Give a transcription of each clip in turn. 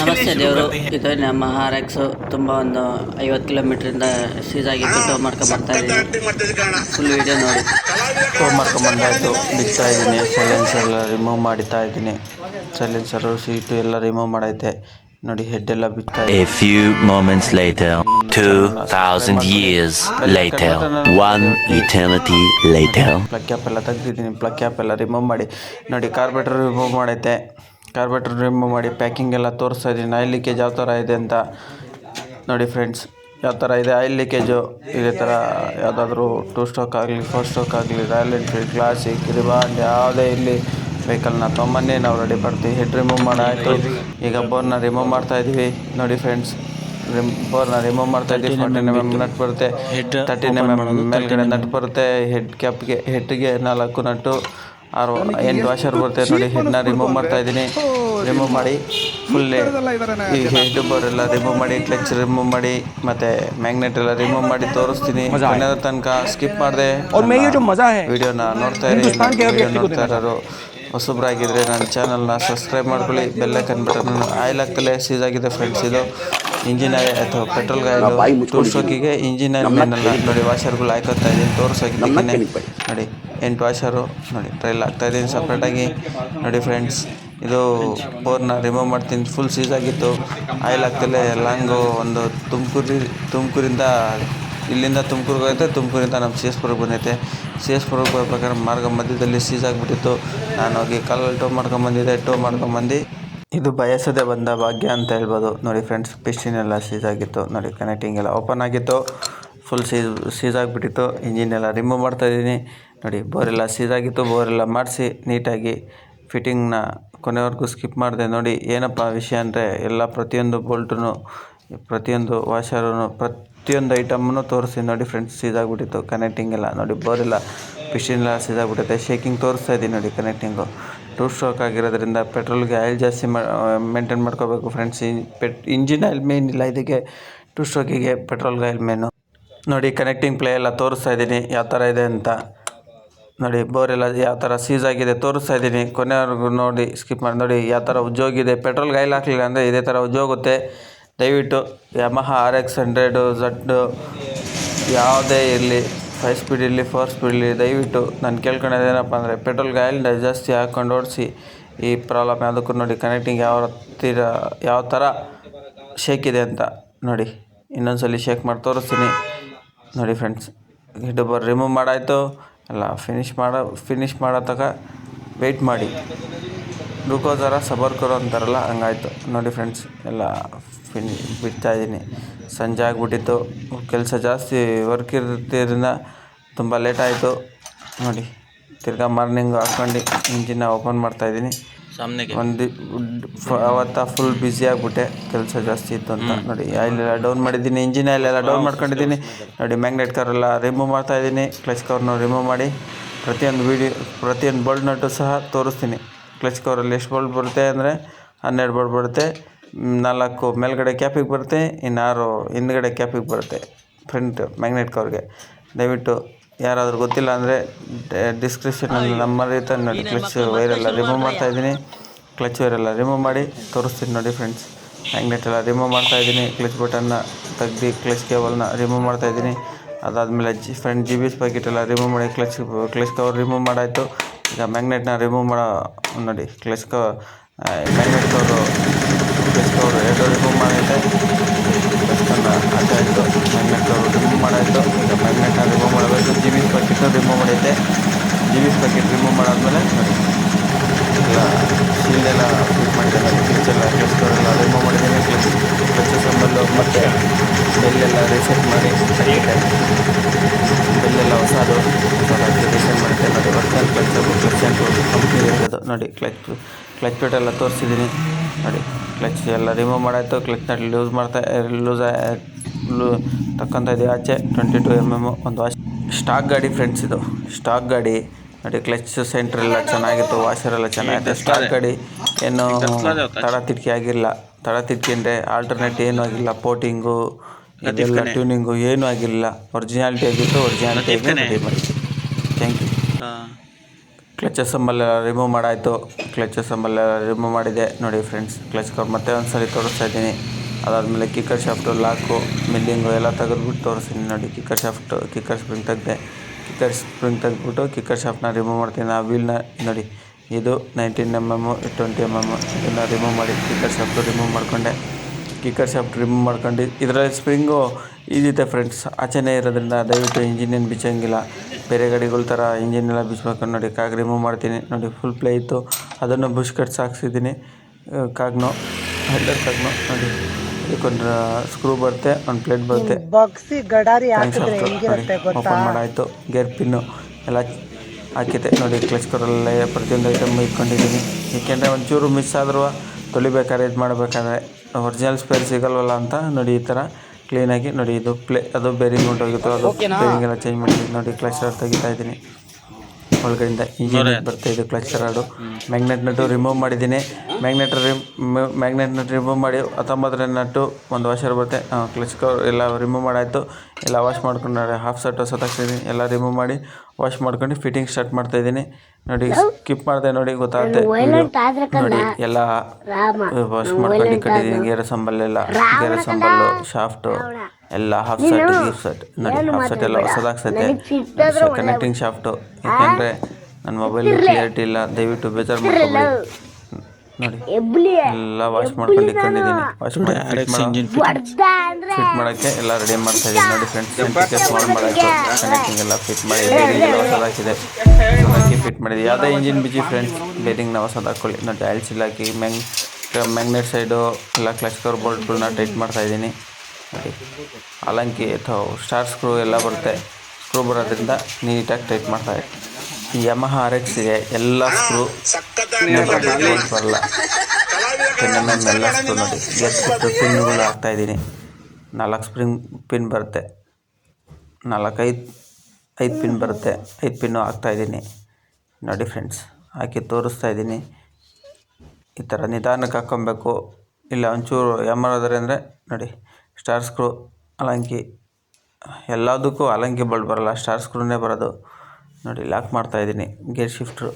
ನಮಸ್ತೆ ದೇವರು. ಇದು ನಮ್ಮ ಆರ್ ಎಕ್ಸ್ ತುಂಬ ಒಂದು ಐವತ್ತು ಕಿಲೋಮೀಟ್ರಿಂದ ಸೀಸ್ ಆಗಿತ್ತು ಟೋ ಮಾಡ್ಕೊಂಡು ಬರ್ತಾ ಇದ್ದೀನಿ ಫುಲ್ ವಿಡಿಯೋ ನೋಡಿ. ಟೋ ಮಾಡ್ಕೊಂಬಂದಾಯಿತು. ಬಿಡ್ತಾ ಇದ್ದೀನಿ ಸೈಲೆನ್ಸರ್ ಎಲ್ಲ ರಿಮೂವ್ ಮಾಡ್ತಾ ಇದ್ದೀನಿ ಸೈಲೆನ್ಸರು ಸೀಟು ಎಲ್ಲ ರಿಮೂವ್ ಮಾಡೈತೆ. ನೋಡಿ ಹೆಡ್ ಎಲ್ಲ ಬಿಡ್ತಾ A few moments later, 2000 years later, one eternity later. Plug cap ಎಲ್ಲ ತೆಗ್ದಿದ್ದೀನಿ. ಪ್ಲಗ್ ಕ್ಯಾಪ್ ಎಲ್ಲ ರಿಮೂವ್ ಮಾಡಿ. ನೋಡಿ ಕಾರ್ಬೇಟರ್ ರಿಮೂವ್ ಮಾಡೈತೆ. ಕಾರ್ಬೇಟ್ರ್ ರಿಮೂವ್ ಮಾಡಿ ಪ್ಯಾಕಿಂಗ್ ಎಲ್ಲ ತೋರಿಸ್ತಾ ಇದ್ದೀನಿ. ಆಯಿಲ್ ಲೀಕೇಜ್ ಯಾವ ಥರ ಇದೆ ಅಂತ ನೋಡಿ ಫ್ರೆಂಡ್ಸ್ ಯಾವ ಥರ ಇದೆ? ಆಯಿಲ್ ಲೀಕೇಜು ಇದೇ ಥರ ಯಾವುದಾದ್ರೂ ಟೂ ಸ್ಟೋಕ್ ಆಗಲಿ ಫೋರ್ ಸ್ಟೋಕ್ ಆಗಲಿ ರಾಯಲ್ ಎನ್ಫೀಲ್ಡ್ ಕ್ಲಾಸಿಕ್ ರಿಬಾಂಡ್ ಯಾವುದೇ ಇಲ್ಲಿ ವೆಹಿಕಲ್ನ ತೊಂಬನ್ನೇ ನಾವು ರೆಡಿ ಮಾಡ್ತೀವಿ. ಹೆಡ್ ರಿಮೂವ್ ಮಾಡಾಯಿತು ಈಗ ಬೋರ್ನ ರಿಮೂವ್ ಮಾಡ್ತಾ ಇದ್ದೀವಿ. ನೋಡಿ ಫ್ರೆಂಡ್ಸ್ ರಿಮ್ ಬೋರ್ನ ರಿಮೂವ್ ಮಾಡ್ತಾ ಇದ್ದೀವಿ. ಫೋರ್ಟಿನ್ ಎಂ ಎಂ ನಟ್ ಬರುತ್ತೆ. ತರ್ಟಿನ್ ಎಂ ಎಂ ಮೇಲ್ಗಡೆ ನಟ್ ಬರುತ್ತೆ. ಹೆಡ್ ಕ್ಯಾಪ್ಗೆ ಹೆಡ್ಗೆ ನಾಲ್ಕು ನಟ್ಟು ಆರು ಎಂಟು ವಾಷರ್ ಬರುತ್ತೆ ನೋಡಿ ಹೆಡ್ನ ರಿಮೂವ್ ಮಾಡ್ತಾ ಇದ್ದೀನಿ. ರಿಮೂವ್ ಮಾಡಿ ಫುಲ್ ಈ ಹೆಡ್ ಬೋರ್ ಎಲ್ಲ ರಿಮೂವ್ ಮಾಡಿ ಕ್ಲಚ್ ರಿಮೂವ್ ಮಾಡಿ ಮತ್ತೆ ಮ್ಯಾಗ್ನೆಟ್ ಎಲ್ಲ ರಿಮೂವ್ ಮಾಡಿ ತೋರಿಸ್ತೀನಿ. ಕೊನೆಯ ತನಕ ಸ್ಕಿಪ್ ಮಾಡಿದೆ. ವಿಡಿಯೋನ ನೋಡ್ತಾ ಇರಿ ವಿಡಿಯೋ ನೋಡ್ತಾ ಇರೋರು. ಹೊಸಬ್ರಾಗಿದ್ದರೆ ನನ್ನ ಚಾನಲ್ನ ಸಬ್ಸ್ಕ್ರೈಬ್ ಮಾಡ್ಕೊಳ್ಳಿ ಬೆಲ್ಲೈಕನ್ ಬಟನ್ ಆಯಿಲ್ ಹಾಕ್ತಲೇ ಸೀಸ್ ಆಗಿದೆ ಫ್ರೆಂಡ್ಸ್ ಇದು ಇಂಜಿನ್ ಅಥವಾ ಪೆಟ್ರೋಲ್ ಆಯಿಲ್ ತೋರಿಸೋಕೆ ಸ್ಟೋಕಿಗೆ ಇಂಜಿನ್ ಆಯಿಲ್ ಮೇನಲ್ಲ ನೋಡಿ ವಾಷರ್ಗಳು ಹಾಕೋತಾ ಇದ್ದೀನಿ. ತೋರಿಸೋಕಿದ್ದೀನಿ ನೋಡಿ ಎಂಟು ವಾಷರು ನೋಡಿ ಟ್ರೈಲ್ ಆಗ್ತಾ ಇದ್ದೀನಿ ಸಪ್ರೇಟಾಗಿ ನೋಡಿ ಫ್ರೆಂಡ್ಸ್ ಇದು ಪೋರ್ನ ರಿಮೂವ್ ಮಾಡ್ತೀನಿ. ಫುಲ್ ಸೀಸ್ ಆಗಿತ್ತು. ಆಯಿಲ್ ಆಗ್ತಲೇ ಲಾಂಗು ಒಂದು ತುಮಕೂರಿ ತುಮಕೂರಿಂದ ಇಲ್ಲಿಂದ ತುಮಕೂರಿಗೆ ಹೋಗುತ್ತೆ. ತುಮಕೂರಿಂದ ನಮ್ಮ ಸಿ ಎಸ್ ಪುರಕ್ಕೆ ಬಂದೈತೆ. ಸಿ ಎಸ್ ಪುರಕ್ಕೆ ಬರ್ಬೇಕಾದ್ರೆ ಮಾರ್ಗ ಮಧ್ಯದಲ್ಲಿ ಸೀಸ್ ಆಗಿಬಿಟ್ಟಿತ್ತು. ನಾನು ಹೋಗಿ ಕಾಲಲ್ಲಿ ಟೋ ಮಾಡ್ಕೊಂಬಂದಿದ್ದೆ. ಟೋ ಮಾಡ್ಕೊಂಬಂದು ಇದು ಬಯಸದೆ ಬಂದ ಭಾಗ್ಯ ಅಂತ ಹೇಳ್ಬೋದು. ನೋಡಿ ಫ್ರೆಂಡ್ಸ್ ಪಿಸ್ಟಿನ್ ಎಲ್ಲ ಸೀಸ್ ಆಗಿತ್ತು. ನೋಡಿ ಕನೆಕ್ಟಿಂಗ್ ಎಲ್ಲ ಓಪನ್ ಆಗಿತ್ತು. ಫುಲ್ ಸೀಸ್ ಸೀಸ್ ಆಗಿಬಿಟ್ಟಿತ್ತು. ಇಂಜಿನ್ ಎಲ್ಲ ರಿಮೂವ್ ಮಾಡ್ತಾಯಿದ್ದೀನಿ ನೋಡಿ ಬೋರೆಲ್ಲ ಸೀಸ್ ಆಗಿತ್ತು. ಬೋರೆಲ್ಲ ಮಾಡಿಸಿ ನೀಟಾಗಿ ಫಿಟ್ಟಿಂಗ್ನ ಕೊನೆವರೆಗೂ ಸ್ಕಿಪ್ ಮಾಡಿದೆ. ನೋಡಿ ಏನಪ್ಪ ವಿಷಯ ಅಂದರೆ ಎಲ್ಲ ಪ್ರತಿಯೊಂದು ಬೋಲ್ಟು ಪ್ರತಿಯೊಂದು ವಾಷರೂ ಪ್ರತಿಯೊಂದು ಐಟಮನ್ನು ತೋರಿಸಿ ನೋಡಿ ಫ್ರೆಂಡ್ಸ್ ಸೀದಾಗ್ಬಿಟ್ಟಿತ್ತು ಕನೆಕ್ಟಿಂಗ್ ಎಲ್ಲ, ನೋಡಿ ಬೋರೆಲ್ಲ ಪಿಸ್ಟಿನ್ ಎಲ್ಲ ಸೀದಾಗ್ಬಿಟ್ಟೈತೆ ಶೇಕಿಂಗ್ ತೋರಿಸ್ತಾ ಇದ್ದೀನಿ ನೋಡಿ ಕನೆಕ್ಟಿಂಗು ಟೂ ಸ್ಟ್ರೋಕ್ ಆಗಿರೋದ್ರಿಂದ ಪೆಟ್ರೋಲ್ಗೆ ಆಯಿಲ್ ಜಾಸ್ತಿ ಮಾ ಮೇಂಟೈನ್ ಮಾಡ್ಕೋಬೇಕು ಫ್ರೆಂಡ್ಸ್ ಪೆಟ್ ಇಂಜಿನ್ ಆಯಿಲ್ ಮೇನ್ ಇಲ್ಲ, ಇದಕ್ಕೆ ಟೂ ಸ್ಟ್ರೋಕಿಗೆ ಪೆಟ್ರೋಲ್ಗೆ ಆಯಿಲ್ ಮೇನು ನೋಡಿ ಕನೆಕ್ಟಿಂಗ್ ಪ್ಲೇ ಎಲ್ಲ ತೋರಿಸ್ತಾ ಇದ್ದೀನಿ, ಯಾವ ಥರ ಇದೆ ಅಂತ. ನೋಡಿ ಬೋರೆಲ್ಲ ಯಾವ ಥರ ಸೀಸ್ ಆಗಿದೆ ತೋರಿಸ್ತಾ ಇದ್ದೀನಿ. ಕೊನೆವರೆಗೂ ನೋಡಿ ಸ್ಕಿಪ್ ಮಾಡಿ. ನೋಡಿ, ಯಾವ ಥರ ಉಜ್ಜೋಗಿದೆ ಪೆಟ್ರೋಲ್ಗೆ ಆಯಿಲ್ ಹಾಕಲಿಲ್ಲ ಅಂದರೆ ಇದೇ ಥರ ಉಜ್ಜೋಗುತ್ತೆ. ದಯವಿಟ್ಟು Yamaha R X hundred Z ಯಾವುದೇ ಇರಲಿ. ಫೈವ್ ಸ್ಪೀಡ್ ಇರಲಿ ಫೋರ್ ಸ್ಪೀಡ್ ಇರಲಿ ದಯವಿಟ್ಟು ನಾನು ಕೇಳ್ಕೊಳ್ಳೋದು ಏನಪ್ಪ ಅಂದರೆ ಪೆಟ್ರೋಲ್ ಆಯಿಲ್ ಜಾಸ್ತಿ ಹಾಕ್ಕೊಂಡು ಓಡಿಸಿ, ಈ ಪ್ರಾಬ್ಲಮ್ ಯಾವುದಕ್ಕೂ ನೋಡಿ ಕನೆಕ್ಟಿಂಗ್ ಯಾವ ತೀರ ಯಾವ ಥರ ಶೇಕ್ ಇದೆ ಅಂತ ನೋಡಿ. ಇನ್ನೊಂದು ಸಲ ಶೇಕ್ ಮಾಡಿ ತೋರಿಸ್ತೀನಿ. ನೋಡಿ ಫ್ರೆಂಡ್ಸ್ ಹೆಡ್ ಬರ್ ರಿಮೂವ್ ಮಾಡಾಯಿತು. ಎಲ್ಲ ಫಿನಿಶ್ ಮಾಡೋ ಫಿನಿಶ್ ಮಾಡೋ ತನಕ ವೆಯ್ಟ್ ಮಾಡಿ. ರುಕೋ ಥರ ಸಬರ್ ಕರೋ ಅಂತಾರಲ್ಲ, ಹಂಗಾಯ್ತು. ನೋಡಿ ಫ್ರೆಂಡ್ಸ್ ಎಲ್ಲ ಫಿನಿ ಬಿಡ್ತಾ ಇದ್ದೀನಿ ಸಂಜೆ ಆಗಿಬಿಟ್ಟಿತ್ತು. ಕೆಲಸ ಜಾಸ್ತಿ ವರ್ಕ್ ಇರುತ್ತಿದ್ದರಿಂದ ತುಂಬ ಲೇಟ್ ಆಯಿತು. ನೋಡಿ ತಿರ್ಗಾ ಮಾರ್ನಿಂಗ್ ಹಾಕ್ಕೊಂಡು ಇಂಜಿನ್ನ ಓಪನ್ ಮಾಡ್ತಾಯಿದ್ದೀನಿ ಒಂದು ಅವತ್ತ ಫುಲ್ ಬ್ಯುಸಿ ಆಗಿಬಿಟ್ಟೆ. ಕೆಲಸ ಜಾಸ್ತಿ ಇತ್ತು ಅಂತ. ನೋಡಿ ಆಯಿಲ್ ಎಲ್ಲ ಡೌನ್ ಮಾಡಿದ್ದೀನಿ ಇಂಜಿನ್ ಆಯಿಲೆಲ್ಲ ಡೌನ್ ಮಾಡ್ಕೊಂಡಿದ್ದೀನಿ ನೋಡಿ ಮ್ಯಾಗ್ನೆಟ್ ಕವರ್ ಎಲ್ಲ ರಿಮೂವ್ ಮಾಡ್ತಾಯಿದ್ದೀನಿ ಕ್ಲಚ್ ಕವರ್ನ ರಿಮೂವ್ ಮಾಡಿ ಪ್ರತಿಯೊಂದು ವೀಡಿಯೋ ಪ್ರತಿಯೊಂದು ಬೋಲ್ಡ್ ನಟ್ಟು ಸಹ ತೋರಿಸ್ತೀನಿ. ಕ್ಲಚ್ ಕವರಲ್ಲಿ ಎಷ್ಟು ಬೋಲ್ಟ್ ಬರುತ್ತೆ ಅಂದರೆ ಹನ್ನೆರಡು ಬೋಲ್ಡ್ ಬರುತ್ತೆ. ನಾಲ್ಕು ಮೇಲ್ಗಡೆ ಕ್ಯಾಪಿಗೆ ಬರುತ್ತೆ ಇನ್ನು ಆರು ಹಿಂದ್ಗಡೆ ಕ್ಯಾಪಿಗೆ ಬರುತ್ತೆ. ಫ್ರಂಟ್ ಮ್ಯಾಗ್ನೆಟ್ ಕವರ್ಗೆ. ದಯವಿಟ್ಟು ಯಾರಾದರೂ ಗೊತ್ತಿಲ್ಲ ಅಂದರೆ ಡಿಸ್ಕ್ರಿಪ್ಷನಲ್ಲಿ ನಂಬರ್ ಇರುತ್ತೆ ನೋಡಿ ಕ್ಲಚ್ ವೈರೆಲ್ಲ ರಿಮೂವ್ ಮಾಡ್ತಾಯಿದ್ದೀನಿ. ಕ್ಲಚ್ ವೈರೆಲ್ಲ ರಿಮೂವ್ ಮಾಡಿ ತೋರಿಸ್ತೀನಿ ನೋಡಿ ಫ್ರೆಂಡ್ಸ್ ಮ್ಯಾಗ್ನೆಟ್ ಎಲ್ಲ ರಿಮೂವ್ ಮಾಡ್ತಾಯಿದ್ದೀನಿ. ಕ್ಲಚ್ ಬಟನ್ನ ತೆಗ್ದು ಕ್ಲಚ್ ಕೇಬಲ್ನ ರಿಮೂವ್ ಮಾಡ್ತಾಯಿದ್ದೀನಿ. ಅದಾದಮೇಲೆ G friend G B S packet ಎಲ್ಲ ರಿಮೂವ್ ಮಾಡಿ ಕ್ಲಚ್ ಕ್ಲಚ್ ಕವರ್ ರಿಮೂವ್ ಮಾಡಾಯಿತು. ಈಗ ಮ್ಯಾಗ್ನೆಟ್ನ ರಿಮೂವ್ ಮಾಡೋ ನೋಡಿ ಕ್ಲಚ್ ಕ ಮ್ಯಾಗ್ನೆಟ್ ಕವರು ಕವರ್ ಎರಡು ರಿಮೂವ್ ಮಾಡೈತೆ ಕ್ಲಚ್ಕನ್ನ ಅಡ್ಡಾಯಿತು ಮ್ಯಾಗ್ನೆಟ್ ಕವರು ರಿಮೂವ್ ಮಾಡಾಯಿತು ಈಗ ಮ್ಯಾಗ್ನೆಟ್ನ ರಿಮೂವ್ ಮಾಡಬೇಕು ಜಿ ಬಿ ಪ್ಯಾಕೆಟ್ನ ರಿಮೂವ್ ಮಾಡೈತೆ ಜಿ ಬಿ ಪ್ಯಾಕೆಟ್ ರಿಮೂವ್ ಮಾಡಾದ್ಮೇಲೆ ನೋಡಿ ಎಲ್ಲ ಶೀಲ್ಡೆಲ್ಲ ಫಿಟ್ ಮಾಡಿದ್ದೇನೆ ನೋಡಿ ಕ್ಲಚ್ ಎಲ್ಲ ಕ್ಲಚ್ ಕವರ್ ಎಲ್ಲ ರಿಮೂವ್ ಮಾಡಿದ್ದೀನಿ ಕ್ಲಚ್ ಕ್ಲಚ್ ಸಂಬಂಧ ಮತ್ತು ಬೆಲ್ಲೆಲ್ಲ ರೀಸೆಟ್ ಮಾಡಿ ಬೆಲ್ಲೆಲ್ಲ ಹೊಸದು ರೀಸೆಟ್ ಮಾಡಿದ್ದೆ ನೋಡಿ ವರ್ಕಲ್ ಕ್ಲಚ್ ನೋಡಿ ಕ್ಲಚ್ ಕ್ಲಚ್ ಪೇಟ್ ಎಲ್ಲ ತೋರಿಸಿದ್ದೀನಿ ನೋಡಿ ಕ್ಲಚ್ ಎಲ್ಲ ರಿಮೂವ್ ಮಾಡಾಯಿತು. ಕ್ಲಚ್ನ ಲೂಸ್ ಮಾಡ್ತಾ ಲೂಸ್ ಲೂ ತಕ್ಕಂಥ ಇದೆ ಆಚೆ. ಟ್ವೆಂಟಿ ಟು ಎಂ ಎಂ ಒಂದು ವಾಶ್ ಸ್ಟಾಕ್ ಗಾಡಿ ಫ್ರೆಂಡ್ಸ್ ಇದು. ಸ್ಟಾಕ್ ಗಾಡಿ. ನೋಡಿ ಕ್ಲಚ್ ಸೆಂಟ್ರ್ ಎಲ್ಲ ಚೆನ್ನಾಗಿತ್ತು. ವಾಷರ್ ಎಲ್ಲ ಚೆನ್ನಾಗಿತ್ತು. ಸ್ಟಾಕ್ ಗಾಡಿ ಏನು ತಡ ತಿಟ್ಕಿ ಆಗಿಲ್ಲ. ತಡ ತಿಟ್ಕಿ ಅಂದರೆ ಆಲ್ಟರ್ನೇಟ್ ಏನೂ ಆಗಿಲ್ಲ. ಪೋಟಿಂಗು ಇದೆಲ್ಲ ಟ್ಯೂನಿಂಗು ಏನೂ ಆಗಿಲ್ಲ. ಒರಿಜಿನಾಲಿಟಿ ಆಗಿತ್ತು. ಒರಿಜಿನಾಲಿಟಿ ಆಗಿ ರೆಡಿ ಮಾಡಿ thank you clutch assemble remove ಮಾಡಾಯಿತು. Clutch assemble remove ಮಾಡಿದೆ. ನೋಡಿ ಫ್ರೆಂಡ್ಸ್ ಕ್ಲಚ್ ಕವರ್ ಮತ್ತೆ ಒಂದು ಸರಿ ತೋರಿಸ್ತಾ ಇದ್ದೀನಿ. ಅದಾದಮೇಲೆ ಕಿಕ್ಕರ್ ಶಾಫ್ಟು ಲಾಕು ಮಿಲ್ಲಿಂಗು ಎಲ್ಲ ತೆಗೆದ್ಬಿಟ್ಟು ತೋರಿಸ್ತೀನಿ. ನೋಡಿ ಕಿಕ್ಕರ್ ಶಾಫ್ಟು ಕಿಕ್ಕರ್ ಸ್ಪ್ರಿಂಗ್ ತೆಗೆದೆ. ಕಿಕ್ಕರ್ ಸ್ಪ್ರಿಂಗ್ ತೆಗೆದ್ಬಿಟ್ಟು ಕಿಕ್ಕರ್ ಶಾಫ್ಟ್ನ ರಿಮೂವ್ ಮಾಡ್ತೀನಿ. ಆ ವೀಲ್ನ ನೋಡಿ, ಇದು nineteen M M twenty M M ಇದನ್ನು ರಿಮೂವ್ ಮಾಡಿ ಕಿಕ್ಕರ್ ಶಾಫ್ಟು ರಿಮೂವ್ ಮಾಡಿಕೊಂಡೆ. ಕಿಕ್ಕರ್ ಶಾಫ್ಟ್ ರಿಮೂವ್ ಮಾಡ್ಕೊಂಡು, ಇದರಲ್ಲಿ ಸ್ಪ್ರಿಂಗು ಇದಿದೆ ಫ್ರೆಂಡ್ಸ್ ಆಚೆನೇ ಇರೋದ್ರಿಂದ ದಯವಿಟ್ಟು ಇಂಜಿನ್ ಏನು ಬಿಚ್ಚಂಗಿಲ್ಲ. ಬೇರೆ ಗಾಡಿಗಳ ಥರ ಇಂಜಿನ್ ಎಲ್ಲ ಬಿಸ್ಬೇಕು ನೋಡಿ ಕಾಗ್ ರಿಮೂವ್ ಮಾಡ್ತೀನಿ. ನೋಡಿ ಫುಲ್ ಪ್ಲೇ ಇತ್ತು ಅದನ್ನು ಬುಷ್ ಕಟ್ಸ್ ಹಾಕ್ಸಿದ್ದೀನಿ ಕಾಗ್ನೋ ಕಾಗ್ನು ಕಾಗ್ನೋ. ನೋಡಿ ಇದಕ್ಕೊಂದು ಸ್ಕ್ರೂ ಬರುತ್ತೆ ಒಂದು ಪ್ಲೇಟ್ ಬರುತ್ತೆ. ಬಗ್ಸಿ ಗಡಾರಿ ಹಾಕಿದ್ರೆ ಶಾಫ್ಟು ಹೆಂಗಿರುತ್ತೆ ಗೊತ್ತಾ? ಓಪನ್ ಮಾಡಾಯಿತು. ಗೇರ್ ಪಿನ್ನು ಎಲ್ಲ ಹಾಕಿದೆ ನೋಡಿ ಕ್ಲಚ್ ಕರಲ್ಲ ಪ್ರತಿಯೊಂದು ಐಟಮ್ ಇಟ್ಕೊಂಡಿದ್ದೀನಿ. ಏಕೆಂದರೆ ಒಂಚೂರು ಮಿಸ್ ಆದರೂ ತೊಳಿಬೇಕಾದ್ರೆ ಇದು ಮಾಡಬೇಕಾದ್ರೆ ಒರಿಜಿನಲ್ ಸ್ಪೇರ್ ಸಿಗಲ್ವಲ್ಲ ಅಂತ. ನೋಡಿ ಈ ಥರ ಕ್ಲೀನಾಗಿ ನೋಡಿ ಇದು ಪ್ಲೇ ಅದು ಬೇರಿಂಗ್ ಹೊಂಟೋಗಿತ್ತು ಅದು ಬೇರಿಂಗ್ ಎಲ್ಲ ಚೇಂಜ್ ಮಾಡಿದ್ದೀನಿ ನೋಡಿ ಕ್ಲಚ್ ತೆಗಿತಾ ಇದ್ದೀನಿ. ಒಳಗಡೆಯಿಂದ ಇಂಜಿನ್ ಬರ್ತಾ ಇದೆ clutch rod magnet nut remove ಮಾಡಿದ್ದೀನಿ. Magnet rim magnet nut remove ಮಾಡಿ ಹತ್ತೊಂಬತ್ತರ ನಟ್ಟು ಒಂದು ವಾಷರ್ ಬರುತ್ತೆ. ಕ್ಲಚ್ ಕವರ್ ಎಲ್ಲ ರಿಮೂವ್ ಮಾಡಾಯಿತು. ಎಲ್ಲ ವಾಶ್ ಮಾಡ್ಕೊಂಡು ಹಾಫ್ ಸೆಟ್ ಹೊಸದಾಗ್ತಿದ್ದೀನಿ ಎಲ್ಲ ರಿಮೂವ್ ಮಾಡಿ ವಾಶ್ ಮಾಡ್ಕೊಂಡು ಫಿಟ್ಟಿಂಗ್ ಸ್ಟಾರ್ಟ್ ಮಾಡ್ತಾ ಇದ್ದೀನಿ. ನೋಡಿ ಸ್ಕಿಪ್ ಮಾಡಿದೆ ನೋಡಿ ಗೊತ್ತಾಗುತ್ತೆ. ನೋಡಿ ಎಲ್ಲ ವಾಶ್ ಮಾಡ್ಕೊಂಡು ಕಟ್ಟಿದ್ದೀನಿ ಗೇರ ಸಂಬಲ್ ಎಲ್ಲ. ಗೇರ ಸಂಬಲ್ಲು ಶಾಫ್ಟು ಎಲ್ಲ ಹಾಫ್ ಸೆಟ್ ಲೀಫ್ ಸೆಟ್ ನೋಡಿ ಹಾಫ್ ಸೆಟ್ ಎಲ್ಲ ಹೊಸದಾಗ್ಸೈತೆ ಕನೆಕ್ಟಿಂಗ್ ಶಾಫ್ಟು ಯಾಕೆಂದರೆ ನನ್ನ ಮೊಬೈಲ್ ಕ್ಲಿಯರಿಟಿ ಇಲ್ಲ. ದಯವಿಟ್ಟು ಬೇಜಾರು ಮಾಡ್ಕೊಳ್ಳಿ ನೋಡಿ. ಎಲ್ಲ ವಾಶ್ ಮಾಡ್ಕೊಂಡು ಇಟ್ಕೊಂಡಿದ್ದೀನಿ ವಾಶ್ ಮಾಡಿ ಫಿಟ್ ಮಾಡೋಕ್ಕೆ ಎಲ್ಲ ರೆಡಿ ಮಾಡ್ತಾ ಇದ್ದೀನಿ. ನೋಡಿ ಫ್ರೆಂಡ್ಸ್ ಸ್ಮಾಲ್ ಮಾಡಾಯ್ತು ಕನೆಕ್ಟಿಂಗ್ ಎಲ್ಲ ಫಿಟ್ ಮಾಡಿ ಬೇರಿಂಗ್ ಹೊಸದಾಕಿದೆ ಹೊಸದಾಕಿ ಫಿಟ್ ಮಾಡಿದೆ. ಯಾವುದೇ ಇಂಜಿನ್ ಬಿಜಿ ಫ್ರೆಂಡ್ಸ್ ಬೇರಿಂಗ್ನ ಹೊಸದು ಹಾಕ್ಕೊಳ್ಳಿ ನೋಡಿ ಆಯಿಲ್ ಇಲ್ಲ ಹಾಕಿ ಮ್ಯಾಂಗ್ ಮ್ಯಾಗ್ನೆಟ್ ಸೈಡು ಎಲ್ಲ ಕ್ಲಚ್ ಕವರ್ ಬೋಲ್ಟ್ಗಳನ್ನ ಟೈಟ್ ಮಾಡ್ತಾ ಇದ್ದೀನಿ. ನೋಡಿ ಅಲಂಕಿ ಅಥವಾ ಸ್ಟಾರ್ ಸ್ಕ್ರೂ ಎಲ್ಲ ಬರುತ್ತೆ. ಸ್ಕ್ರೂ ಬರೋದ್ರಿಂದ ನೀಟಾಗಿ ಟೈಟ್ ಮಾಡ್ತಾರೆ ಈ ಯಮಹ ಆರ್ ಎಕ್ಸ್ಗೆ ಎಲ್ಲ ಸ್ಕ್ರೂ ಬರಲ್ಲ. ಎಲ್ಲ ಸ್ಕ್ರೂ ನೋಡಿ. ಎಷ್ಟು ಪಿನ್ಗಳು ಹಾಕ್ತಾ ಇದ್ದೀನಿ. ನಾಲ್ಕು ಸ್ಪ್ರಿಂಗ್ ಪಿನ್ ಬರುತ್ತೆ. ನಾಲ್ಕೈದು, ಐದು ಪಿನ್ ಬರುತ್ತೆ. ಐದು ಪಿನ್ನು ಹಾಕ್ತಾ ಇದ್ದೀನಿ. ನೋಡಿ ಫ್ರೆಂಡ್ಸ್ ಹಾಕಿ ತೋರಿಸ್ತಾ ಇದ್ದೀನಿ. ಈ ಥರ ನಿಧಾನಕ್ಕೆ ಹಾಕ್ಕೊಬೇಕು. ಇಲ್ಲ ಒಂಚೂರು ಅಂದರೆ ನೋಡಿ. ಸ್ಟಾರ್ ಸ್ಕ್ರೂ ಅಲಂಕಿ, ಎಲ್ಲದಕ್ಕೂ ಅಲಂಕಿ ಬೋಲ್ಟ್ ಬರಲ್ಲ, ಸ್ಟಾರ್ ಸ್ಕ್ರೂನೇ ಬರೋದು. ನೋಡಿ, ಲಾಕ್ ಮಾಡ್ತಾಯಿದ್ದೀನಿ ಗೇರ್ ಶಿಫ್ಟ್ರು.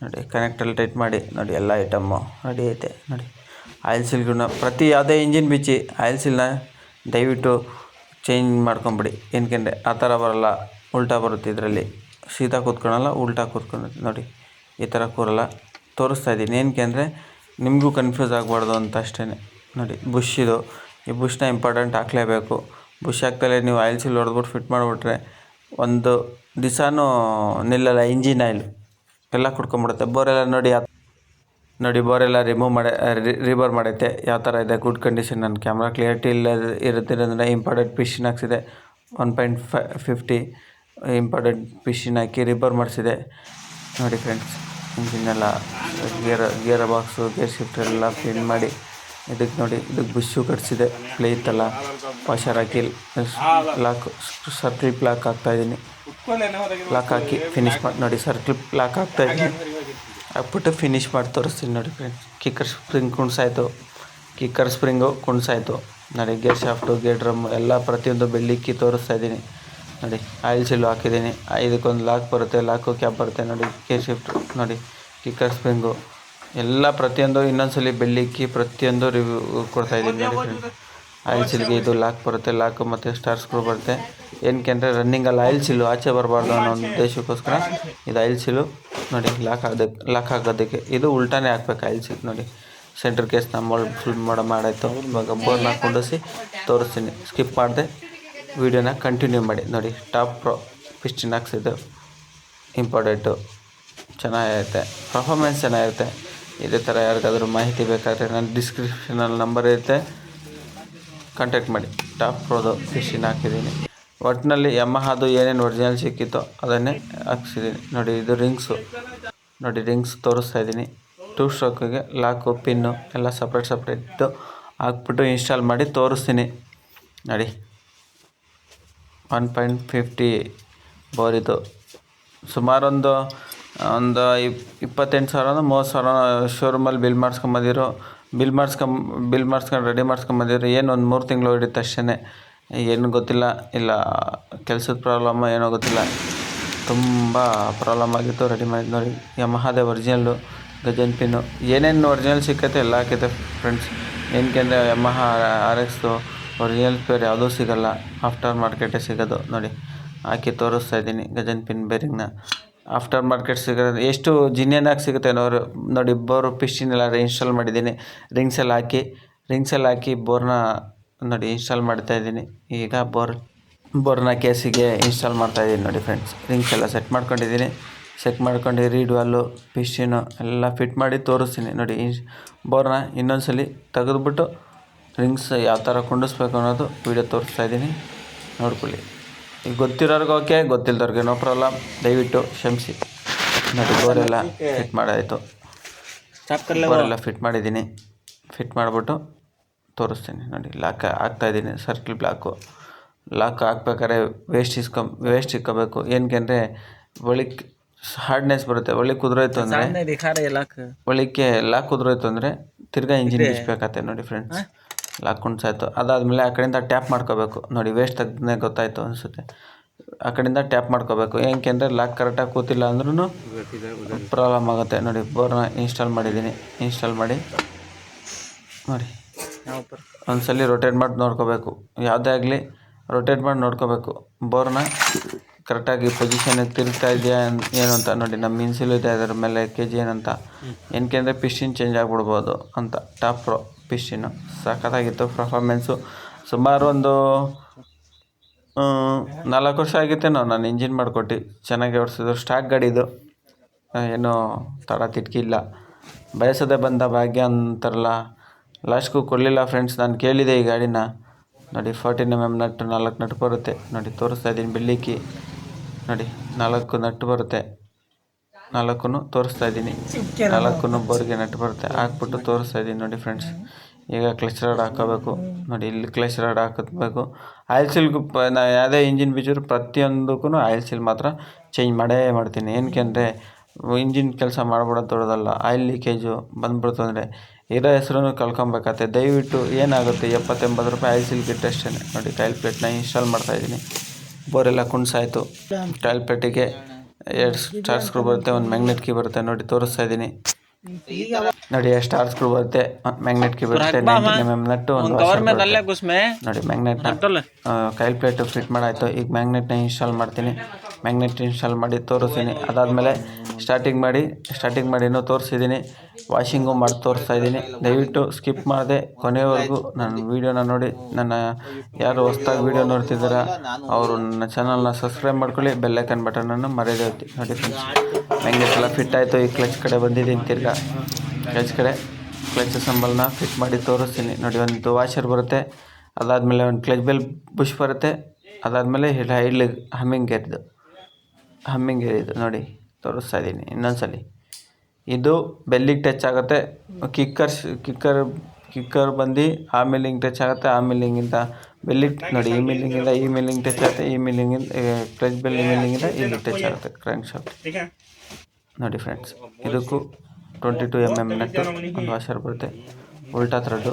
ನೋಡಿ ಕನೆಕ್ಟಲ್ಲಿ ಟೈಟ್ ಮಾಡಿ, ನೋಡಿ, ಎಲ್ಲ ಐಟಮ್ಮು ರೆಡಿ ಐತೆ. ನೋಡಿ, ಆಯಿಲ್ ಸೀಲ್ಗಳನ್ನ ಪ್ರತಿ ಯಾವುದೇ ಇಂಜಿನ್ ಬಿಚ್ಚಿ, ಆಯಿಲ್ ಸೀಲ್ನ ದಯವಿಟ್ಟು ಚೇಂಜ್ ಮಾಡ್ಕೊಂಬಿಡಿ. ಏನಕೆಂದರೆ ಆ ಥರ ಬರೋಲ್ಲ, ಉಲ್ಟಾ ಬರುತ್ತೆ ಇದರಲ್ಲಿ. ಶೀತ ಕೂತ್ಕೊಳಲ್ಲ, ಉಲ್ಟಾ ಕೂತ್ಕೊಳತ್ತೆ. ನೋಡಿ, ಈ ಥರ ಕೂರಲ್ಲ. ತೋರಿಸ್ತಾ ಇದ್ದೀನಿ ಏನಕ್ಕೆ ಅಂದರೆ ನಿಮಗೂ ಕನ್ಫ್ಯೂಸ್ ಆಗಬಾರ್ದು ಅಂತ ಅಷ್ಟೇ ನೋಡಿ ಬುಷ್ ಇದು. ಈ ಬುಷ್ನ ಇಂಪಾರ್ಟೆಂಟ್ ಹಾಕಲೇಬೇಕು. ಬುಷ್ ಹಾಕ್ದಲೇ ನೀವು ಆಯಿಲ್ ಸೀಲ್ ಹೊಡೆದ್ಬಿಟ್ಟು ಫಿಟ್ ಮಾಡಿಬಿಟ್ರೆ ಒಂದು ದಿವ್ಸನೂ ನಿಲ್ಲಲ್ಲ, ಇಂಜಿನ್ ಆಯಿಲ್ ಎಲ್ಲ ಕುಡ್ಕೊಂಬಿಡುತ್ತೆ. ಬೋರೆಲ್ಲ ನೋಡಿ ನೋಡಿ ಬೋರೆಲ್ಲ ರಿಮೂವ್ ಮಾಡಿ ರಿಬರ್ ಮಾಡೈತೆ. ಯಾವ ಥರ ಇದೆ? ಗುಡ್ ಕಂಡೀಷನ್ ನನ್ನ ಕ್ಯಾಮ್ರಾ. ಕ್ಲಿಯರಿಟಿ ಇಲ್ಲ ಇರುತ್ತಿರೋದ್ರಿಂದ important ಪಿಶಿನ್ ಹಾಕ್ಸಿದೆ. One point five, fifty important ಪಿಶಿನ್ ಹಾಕಿ ರಿಬರ್ ಮಾಡಿಸಿದೆ. ನೋಡಿ friends ಇಂಜಿನೆಲ್ಲ gear gear box, gear shift ಎಲ್ಲ ಕ್ಲೀನ್ ಮಾಡಿ ಇದಕ್ಕೆ ನೋಡಿ, ಇದಕ್ಕೆ ಬುಷ್ಷು ಕಟ್ಸಿದೆ. ಪ್ಲೇ ಇತ್ತಲ್ಲ. ವಾಷರ್ ಹಾಕಿ ಲಾಕ್ ಸರ್ಕಲ್ ಲಾಕ್ ಹಾಕ್ತಾಯಿದ್ದೀನಿ ಲಾಕ್ ಹಾಕಿ ಫಿನಿಶ್ ಮಾಡಿ ನೋಡಿ ಸರ್ಕಲ್ ಲಾಕ್ ಹಾಕ್ತಾಯಿದ್ದೀನಿ ಹಾಕ್ಬಿಟ್ಟು ಫಿನಿಶ್ ಮಾಡಿ ತೋರಿಸ್ತೀನಿ ನೋಡಿ ಫ್ರೆಂಡ್ಸ್ ಕಿಕ್ಕರ್ ಸ್ಪ್ರಿಂಗ್ ಕುಣ್ಸಾಯ್ತು. ಕಿಕ್ಕರ್ ಸ್ಪ್ರಿಂಗು ಕುಣ್ಸಾಯಿತು. ನೋಡಿ ಗೇರ್ ಶಾಫ್ಟು ಗೇರ್ ಡ್ರಮ್ ಎಲ್ಲ ಪ್ರತಿಯೊಂದು ಬೆಳ್ಳಿಕ್ಕಿ ತೋರಿಸ್ತಾ ಇದ್ದೀನಿ. ನೋಡಿ ಆಯಿಲ್ ಸಿಲ್ಲು ಹಾಕಿದ್ದೀನಿ. ಇದಕ್ಕೊಂದು ಲಾಕ್ ಬರುತ್ತೆ. ಲಾಕು ಕ್ಯಾಪ್ ಬರುತ್ತೆ. ನೋಡಿ ಗೇರ್ ಶಿಫ್ಟ್ ನೋಡಿ ಕಿಕ್ಕರ್ ಸ್ಪ್ರಿಂಗು ಎಲ್ಲ ಪ್ರತಿಯೊಂದು ಇನ್ನೊಂದ್ಸಲ ಬೆಳ್ಳಿಕ್ಕಿ ಪ್ರತಿಯೊಂದು ರಿವ್ಯೂ ಕೊಡ್ತಾ ಇದ್ದೀನಿ ನೋಡಿ ಫ್ರೆಂಡ್ಸ್ ಆಯಿಲ್ ಸಿಲ್ಗೆ ಇದು ಲಾಕ್ ಬರುತ್ತೆ ಲಾಕು ಮತ್ತು ಸ್ಟಾರ್ ಸ್ಕ್ರೂ ಬರುತ್ತೆ. ಏನಕ್ಕೆ ಅಂದರೆ ರನ್ನಿಂಗಲ್ಲಿ ಆಯಿಲ್ ಸಿಲ್ಲು ಆಚೆ ಬರಬಾರ್ದು ಅನ್ನೋ ಒಂದು ಉದ್ದೇಶಕ್ಕೋಸ್ಕರ ಇದು ಆಯಿಲ್ ಸಿಲು ನೋಡಿ ಲಾಕ್ ಆಗೋದಕ್ಕೆ ಲಾಕ್ ಆಗೋದಕ್ಕೆ ಇದು ಉಲ್ಟಾನೇ ಹಾಕ್ಬೇಕು ಆಯಿಲ್ ಸಿಲ್ ನೋಡಿ. ಸೆಂಟ್ರ್ ಕೇಸ್ ನಮ್ಮ ಫುಲ್ ಮಾಡೋ ಮಾಡಾಯಿತು. ಇವಾಗ ಬೋರ್ನ ಕುಂಡಿಸಿ ತೋರಿಸ್ತೀನಿ. ಸ್ಕಿಪ್ ಮಾಡಿದೆ. ವೀಡಿಯೋನ ಕಂಟಿನ್ಯೂ ಮಾಡಿ. ನೋಡಿ ಟಾಪ್ ಪ್ರೊ ಪಿಸ್ಟಿನ್ ಹಾಕ್ಸಿದ್ದು. ಇಂಪಾರ್ಟೆಂಟು ಚೆನ್ನಾಗಿರುತ್ತೆ ಪರ್ಫಾಮೆನ್ಸ್ ಚೆನ್ನಾಗಿರುತ್ತೆ ಇದೇ ಥರ ಯಾರಿಗಾದರೂ ಮಾಹಿತಿ ಬೇಕಾದರೆ ನನ್ನ ಡಿಸ್ಕ್ರಿಪ್ಷನಲ್ಲಿ ನಂಬರ್ ಇರುತ್ತೆ. ಕಾಂಟ್ಯಾಕ್ಟ್ ಮಾಡಿ. ಟಾಪ್ ಪ್ರೋದು ಫಿಶಿನ ಹಾಕಿದ್ದೀನಿ. ಒಟ್ಟಿನಲ್ಲಿ ಅದು ಏನೇನು ಒರಿಜಿನಲ್ ಸಿಕ್ಕಿತ್ತೋ ಅದನ್ನೇ ಹಾಕ್ಸಿದ್ದೀನಿ. ನೋಡಿ, ಇದು ರಿಂಗ್ಸು ನೋಡಿ ರಿಂಗ್ಸ್ ತೋರಿಸ್ತಾ ಇದ್ದೀನಿ. ಟೂ ಸ್ಟ್ರೋಕಿಗೆ ಲಾಕು ಪಿನ್ನು ಎಲ್ಲ ಸಪ್ರೇಟ್ ಸಪ್ರೇಟ್ ಹಾಕ್ಬಿಟ್ಟು ಇನ್ಸ್ಟಾಲ್ ಮಾಡಿ ತೋರಿಸ್ತೀನಿ. ನೋಡಿ. ಒನ್ ಪಾಯಿಂಟ್ ಫಿಫ್ಟಿ ಬೋರಿದು ಸುಮಾರೊಂದು ಒಂದು ಇಪ್, ಇಪ್ಪತ್ತೆಂಟು ಸಾವಿರ ಮೂವತ್ತು ಸಾವಿರ ಶೋರೂಮಲ್ಲಿ ಬಿಲ್ ಮಾಡ್ಸ್ಕೊಂಬಂದಿರು. ಬಿಲ್ ಮಾಡಿಸ್ಕೊಂಬ ಬಿಲ್ ಮಾಡಿಸ್ಕೊಂಡು ರೆಡಿ ಮಾಡಿಸ್ಕೊಂಬಂದಿರೋ. ಏನು ಒಂದು ಮೂರು ತಿಂಗಳು ಹಿಡಿಯುತ್ತೆ ಅಷ್ಟೇ ಏನು ಗೊತ್ತಿಲ್ಲ. ಇಲ್ಲ, ಕೆಲಸದ ಪ್ರಾಬ್ಲಮ್ಮು ಏನೋ ಗೊತ್ತಿಲ್ಲ. ತುಂಬ ಪ್ರಾಬ್ಲಮ್ ಆಗಿತ್ತು ರೆಡಿ ಮಾಡಿದ್ದು ನೋಡಿ. ಯಮಹಾದ ಒರಿಜಿನಲ್ಲು ಗಜನ್ ಪಿನ್ನು ಏನೇನು ಒರಿಜಿನಲ್ ಸಿಕ್ಕತ್ತೆ ಎಲ್ಲ ಹಾಕೈತೆ ಫ್ರೆಂಡ್ಸ್ ಏನಕ್ಕೆಂದರೆ ಯಮಹ ಆರ್ ಎಕ್ಸ್ದು ಒರಿಜಿನಲ್ ಪೇರ್ ಯಾವುದೂ ಸಿಗೋಲ್ಲ. ಆಫ್ಟರ್ ಮಾರ್ಕೆಟೇ ಸಿಗೋದು ನೋಡಿ. ಹಾಕಿ ತೋರಿಸ್ತಾ ಇದ್ದೀನಿ ಗಜನ್ ಪಿನ್ ಬೇರಿಂಗ್ನ ಆಫ್ಟರ್ ಮಾರ್ಕೆಟ್ ಸಿಗೋದು, ಎಷ್ಟು ಜಿನಿಯನಾಗಿ ಸಿಗುತ್ತೆ ನೋಡಿ ನೋಡಿ ಬೋರು ಪಿಸ್ಟಿನ್ ಎಲ್ಲ ಇನ್ಸ್ಟಾಲ್ ಮಾಡಿದ್ದೀನಿ. ರಿಂಗ್ಸ್ ಎಲ್ಲ ಹಾಕಿ ರಿಂಗ್ಸ್ ಎಲ್ಲ ಹಾಕಿ ಬೋರ್ನ ನೋಡಿ ಇನ್ಸ್ಟಾಲ್ ಮಾಡ್ತಾ ಇದ್ದೀನಿ. ಈಗ ಬೋರ್ ಬೋರ್ನ ಕೇಸಿಗೆ ಇನ್ಸ್ಟಾಲ್ ಮಾಡ್ತಾ ಇದ್ದೀನಿ ನೋಡಿ ಫ್ರೆಂಡ್ಸ್ ರಿಂಗ್ಸ್ ಎಲ್ಲ ಸೆಟ್ ಮಾಡ್ಕೊಂಡಿದ್ದೀನಿ. ಸೆಟ್ ಮಾಡ್ಕೊಂಡು ರೀಡ್ ವಾಲು ಪಿಸ್ಟಿನು ಎಲ್ಲ ಫಿಟ್ ಮಾಡಿ ತೋರಿಸ್ತೀನಿ. ನೋಡಿ ಇನ್ ಬೋರ್ನ ಇನ್ನೊಂದ್ಸಲಿ ತೆಗೆದುಬಿಟ್ಟು ರಿಂಗ್ಸ್ ಯಾವ ಥರ ಕುಂಡಿಸ್ಬೇಕು ಅನ್ನೋದು ವೀಡಿಯೋ ತೋರಿಸ್ತಾ ಇದ್ದೀನಿ. ನೋಡ್ಕೊಳ್ಳಿ. ಈಗ ಗೊತ್ತಿರೋರ್ಗೆ ಓಕೆ ಗೊತ್ತಿಲ್ದವ್ರಿಗೆ ನೋ ಪ್ರಾಬ್ಲಮ್ ದಯವಿಟ್ಟು ಕ್ಷಮಿಸಿ. ನೋಡಿ ಬೋರೆಲ್ಲ ಫಿಟ್ ಮಾಡಾಯಿತು. ಬೋರೆಲ್ಲ ಫಿಟ್ ಮಾಡಿದ್ದೀನಿ. ಫಿಟ್ ಮಾಡಿಬಿಟ್ಟು ತೋರಿಸ್ತೀನಿ. ನೋಡಿ ಲಾಕ್ ಹಾಕ್ತಾಯಿದ್ದೀನಿ ಸರ್ಕಲ್ ಬ್ಲಾಕು ಲಾಕ್ ಹಾಕ್ಬೇಕಾದ್ರೆ ವೇಸ್ಟ್ ಇಸ್ಕೊಂಬ ವೇಸ್ಟ್ ಇಕ್ಕೋಬೇಕು. ಏನಕ್ಕೆ ಅಂದರೆ ಒಳಿಕ್ ಹಾರ್ಡ್ನೆಸ್ ಬರುತ್ತೆ. ಒಳ್ಳೆ ಕುದುರೋಯ್ತು ಅಂದರೆ ಒಳಿಕೆ ಲಾಕ್ ಕುದುರೋಯ್ತು ಅಂದರೆ ತಿರ್ಗಾ ಇಂಜಿನ್ ಬಿಚ್ಬೇಕಾಗತ್ತೆ. ನೋಡಿ ಫ್ರೆಂಡ್ಸ್ ಲಾಕ್ ಕುಣ್ಸಾಯ್ತು ಅದಾದಮೇಲೆ ಆ ಕಡೆಯಿಂದ ಟ್ಯಾಪ್ ಮಾಡ್ಕೋಬೇಕು. ನೋಡಿ ವೇಸ್ಟ್ ತೆಗ್ದೇ ಗೊತ್ತಾಯ್ತು ಅನಿಸುತ್ತೆ. ಆ ಕಡೆಯಿಂದ ಟ್ಯಾಪ್ ಮಾಡ್ಕೋಬೇಕು. ಏನಕ್ಕೆ ಅಂದರೆ ಲಾಕ್ ಕರೆಕ್ಟಾಗಿ ಕೂತಿಲ್ಲ ಅಂದ್ರೂ ಪ್ರಾಬ್ಲಮ್ ಆಗುತ್ತೆ. ನೋಡಿ, ಬೋರ್ನ ಇನ್ಸ್ಟಾಲ್ ಮಾಡಿದ್ದೀನಿ. ಇನ್ಸ್ಟಾಲ್ ಮಾಡಿ. ನೋಡಿ. ಒಂದ್ಸಲಿ ರೊಟೇಟ್ ಮಾಡಿ ನೋಡ್ಕೋಬೇಕು. ಯಾವುದೇ ಆಗಲಿ ರೊಟೇಟ್ ಮಾಡಿ ನೋಡ್ಕೋಬೇಕು. ಬೋರ್ನ ಕರೆಕ್ಟಾಗಿ ಪೊಸಿಷನಿಗೆ ತಿರುಗ್ತಾ ಇದೆಯಾ ಏನು ಅಂತ ನೋಡಿ, ನಮ್ಮ ಇನ್ಸಿಲ್ ಇದೆ ಅದರ ಮೇಲೆ ಕೆ ಜಿ ಏನಂತ. ಏನಕ್ಕೆ ಅಂದರೆ ಪಿಸ್ಟಿನ್ ಚೇಂಜ್ ಆಗಿಬಿಡ್ಬೋದು ಅಂತ. ಟಾಪ್ ಪ್ರೋ ಪಿಸ್ಟಿನು ಸಖತ್ತಾಗಿತ್ತು ಪರ್ಫಾರ್ಮೆನ್ಸು ಸುಮಾರು ಒಂದು ನಾಲ್ಕು ವರ್ಷ ಆಗಿತ್ತೇನೋ ನಾನು ಇಂಜಿನ್ ಮಾಡಿಕೊಟ್ಟು. ಚೆನ್ನಾಗಿ ಓಡಿಸಿದ್ರು. ಸ್ಟಾಕ್ ಗಾಡಿದು ಏನು ಏನೂ ತಡ ತಿಟ್ಕಿಲ್ಲ ಬಯಸದೆ ಬಂದ ಭಾಗ್ಯ ಅಂತಾರಲ್ಲ. ಲಾಸ್ಟ್ಗೂ ಕೊಡಲಿಲ್ಲ ಫ್ರೆಂಡ್ಸ್ ನಾನು ಕೇಳಿದೆ ಈ ಗಾಡಿನ. ನೋಡಿ ಫೋರ್ಟೀನ್ ಎಂ ಎಂ ನಟ್ಟು ನಾಲ್ಕು ನಟ್ಟು ಬರುತ್ತೆ. ನೋಡಿ, ತೋರಿಸ್ತಾ ಇದ್ದೀನಿ ಬೆಳ್ಳಿಕ್ಕಿ ನೋಡಿ, ನಾಲ್ಕು ನಟ್ಟು ಬರುತ್ತೆ. ನಾಲ್ಕು ತೋರಿಸ್ತಾ ಇದ್ದೀನಿ. ನಾಲ್ಕು ಬೋರ್ಗೆ ನೆಟ್ ಬರುತ್ತೆ. ಹಾಕ್ಬಿಟ್ಟು ತೋರಿಸ್ತಾ ಇದ್ದೀನಿ ನೋಡಿ ಫ್ರೆಂಡ್ಸ್ ಈಗ ಕ್ಲಚ್ ರಾಡ್ ಹಾಕೋಬೇಕು. ನೋಡಿ ಇಲ್ಲಿ ಕ್ಲಚ್ ರಾಡ್ ಹಾಕಬೇಕು. ಆಯಿಲ್ ಸೀಲ್ಗೂ ಪ ನಾ ಯಾವುದೇ ಇಂಜಿನ್ ಬೀಜರು ಪ್ರತಿಯೊಂದಕ್ಕೂ ಆಯಿಲ್ ಸೀಲ್ ಮಾತ್ರ ಚೇಂಜ್ ಮಾಡೇ ಮಾಡ್ತೀನಿ. ಏನಕ್ಕೆ ಅಂದರೆ ಇಂಜಿನ್ ಕೆಲಸ ಮಾಡ್ಬಿಡೋದು ದೊಡ್ಡದಲ್ಲ. ಆಯಿಲ್ ಲೀಕೇಜು ಬಂದ್ಬಿಡ್ತು ಅಂದರೆ ಇರೋ ಹೆಸ್ರನ್ನು ಕಳ್ಕೊಬೇಕಾಗತ್ತೆ. ದಯವಿಟ್ಟು ಏನಾಗುತ್ತೆ ಎಪ್ಪತ್ತೆಂಬತ್ತು ರೂಪಾಯಿ ಆಯಿಲ್ ಸೀಲ್ ಕಿಟ್ ಅಷ್ಟೇ ನೋಡಿ ಟೈಲ್ ಪ್ಲೇಟ್ನ ಇನ್ಸ್ಟಾಲ್ ಮಾಡ್ತಾಯಿದ್ದೀನಿ ಬೋರೆಲ್ಲ ಕುಣ್ಸಾಯ್ತು. ಟೈಲ್ ಪ್ಲೇಟಿಗೆ ಎರಡು ಸ್ಟಾರ್ ಸ್ಕ್ರೂ ಬರುತ್ತೆ ಒಂದು ಮ್ಯಾಗ್ನೆಟ್ ಕೀ ಬರುತ್ತೆ ನೋಡಿ ತೋರಿಸ್ತಾ ಇದೀನಿ. ನೋಡಿ ಎರಡು ಸ್ಟಾರ್ ಬರುತ್ತೆ ಒಂದು ಮ್ಯಾಗ್ನೆಟ್ ಕೀ ಬರುತ್ತೆ ನಟ್ಟು ನೋಡಿ ಮ್ಯಾಗ್ನೆಟ್ ಕೈಲ್ ಪ್ಲೇಟ್ ಫಿಟ್ ಮಾಡಾಯ್ತು. ಈಗ ನ ಇನ್ಸ್ಟಾಲ್ ಮಾಡ್ತೀನಿ. ಮ್ಯಾಗ್ನೆಟ್ ಇನ್ಸ್ಟಾಲ್ ಮಾಡಿ ತೋರಿಸ್ತೀನಿ. ಅದಾದಮೇಲೆ ಸ್ಟಾರ್ಟಿಂಗ್ ಮಾಡಿ ಸ್ಟಾರ್ಟಿಂಗ್ ಮಾಡಿನೂ ತೋರಿಸಿದ್ದೀನಿ ವಾಷಿಂಗು ಮಾಡಿ ತೋರಿಸ್ತಾ ಇದ್ದೀನಿ ದಯವಿಟ್ಟು ಸ್ಕಿಪ್ ಮಾಡದೆ ಕೊನೆಯವರೆಗೂ ನನ್ನ ವೀಡಿಯೋನ ನೋಡಿ. ನನ್ನ ಯಾರು ಹೊಸ್ದಾಗಿ ವೀಡಿಯೋ ನೋಡ್ತಿದ್ದೀರ, ಅವರು ನನ್ನ ಚಾನಲ್ನ ಸಬ್ಸ್ಕ್ರೈಬ್ ಮಾಡ್ಕೊಳ್ಳಿ. ಬೆಲ್ಲೈಕನ್ ಬಟನನ್ನು ಮರೆಯದೇ ನೋಡಿ ಫ್ರೆಂಡ್ಸ್ ಮ್ಯಾಗ್ನೆಟ್ ಎಲ್ಲ ಫಿಟ್ ಆಯಿತು. ಈ ಕ್ಲಚ್ ಕಡೆ ಬಂದಿದ್ದೀನಿ ತಿರ್ಗಾ. ಕ್ಲಚ್ ಕಡೆ ಕ್ಲಚ್ ಸಂಬಲ್ನ ಫಿಟ್ ಮಾಡಿ ತೋರಿಸ್ತೀನಿ. ನೋಡಿ, ಒಂದು ವಾಷರ್ ಬರುತ್ತೆ. ಅದಾದಮೇಲೆ ಒಂದು ಕ್ಲಚ್ ಬೆಲ್ ಬುಷ್ ಬರುತ್ತೆ. ಅದಾದಮೇಲೆ ಹೈಡ್ಲಿ ಹಮ್ಮಿಂಗ್ ಗೇರ್ದು ಹಮ್ಮಿಂಗ್ ಹೇಳಿದ್ದು ನೋಡಿ ತೋರಿಸ್ತಾ ಇದ್ದೀನಿ. ಇನ್ನೊಂದ್ಸಲಿ. ಇದು ಬೆಲ್ಲಿಗೆ ಟಚ್ ಆಗುತ್ತೆ. ಕಿಕ್ಕರ್ ಕಿಕ್ಕರ್ ಕಿಕ್ಕರ್ ಬಂದು ಆ ಮಿಲ್ಲಿಂಗ್ ಟಚ್ ಆಗುತ್ತೆ ಆ ಮಿಲ್ಲಿಂಗಿಂದ ಬೆಲ್ಲಿಗೆ ನೋಡಿ ಈ ಮಿಲ್ಲಿಂಗಿಂದ ಈ ಮಿಲ್ಲಿಂಗ್ ಟಚ್ ಆಗುತ್ತೆ ಈ ಮಿಲ್ಲಿಂಗಿಂದ ಕ್ಲಚ್ ಬೆಲ್ ಈ ಮಿಲ್ಲಿಂಗಿಂದ ಇಲ್ಲಿ ಟಚ್ ಆಗುತ್ತೆ. ಕ್ರ್ಯಾಂಕ್ ಶಾಫ್ಟ್ ನೋಡಿ ಫ್ರೆಂಡ್ಸ್ ಇದಕ್ಕೂ twenty two M M nut ಒಂದು ವಾಷರ್ ಬರುತ್ತೆ. ಉಲ್ಟಾ ಥರದ್ದು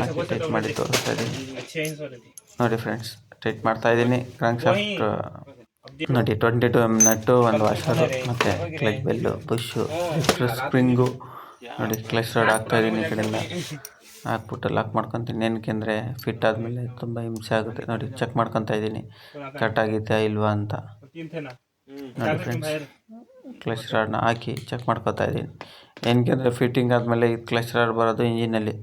ಹಾಕಿ ಟೈಟ್ ಮಾಡಿ ತೋರಿಸ್ತಾ ಇದ್ದೀನಿ. ನೋಡಿ ಫ್ರೆಂಡ್ಸ್ ಟೈಟ್ ಮಾಡ್ತಾ ಇದ್ದೀನಿ. ಕ್ರ್ಯಾಂಕ್ ಶಾಫ್ಟ್ ನೋಡಿ ಟ್ವೆಂಟಿ ಟು ಎಂ ನಟ್ಟು ಒಂದು ವಾಷರು ಮತ್ತು ಕ್ಲಚ್ ಬೆಲ್ಲು ಬುಷು ಸ್ಪ್ರಿಂಗು ನೋಡಿ ಕ್ಲಚ್ ರಾಡ್ ಹಾಕ್ತಾ ಇದ್ದೀನಿ ಈ ಕಡೆಯಿಂದ. ಹಾಕ್ಬಿಟ್ಟು. ಲಾಕ್ ಮಾಡ್ಕೊತೀನಿ. ಏನಕ್ಕೆ ಅಂದರೆ ಫಿಟ್ ಆದಮೇಲೆ ತುಂಬ ಹಿಂಸೆ ಆಗುತ್ತೆ. ನೋಡಿ ಚೆಕ್ ಮಾಡ್ಕೊತಾ ಇದ್ದೀನಿ ಕಟ್ ಆಗಿದೆಯಾ ಇಲ್ವಾ ಅಂತ. ನೋಡಿ ಫ್ರೆಂಡ್ಸ್ ಕ್ಲಚ್ ರಾಡ್ನ ಹಾಕಿ ಚೆಕ್ ಮಾಡ್ಕೊತಾ ಇದ್ದೀನಿ ಏನಕ್ಕೆ ಅಂದರೆ ಫಿಟ್ಟಿಂಗ್ ಆದಮೇಲೆ ಇದು ಕ್ಲಚ್ ರಾಡ್ ಬರೋದು ಇಂಜಿನಲ್ಲಿ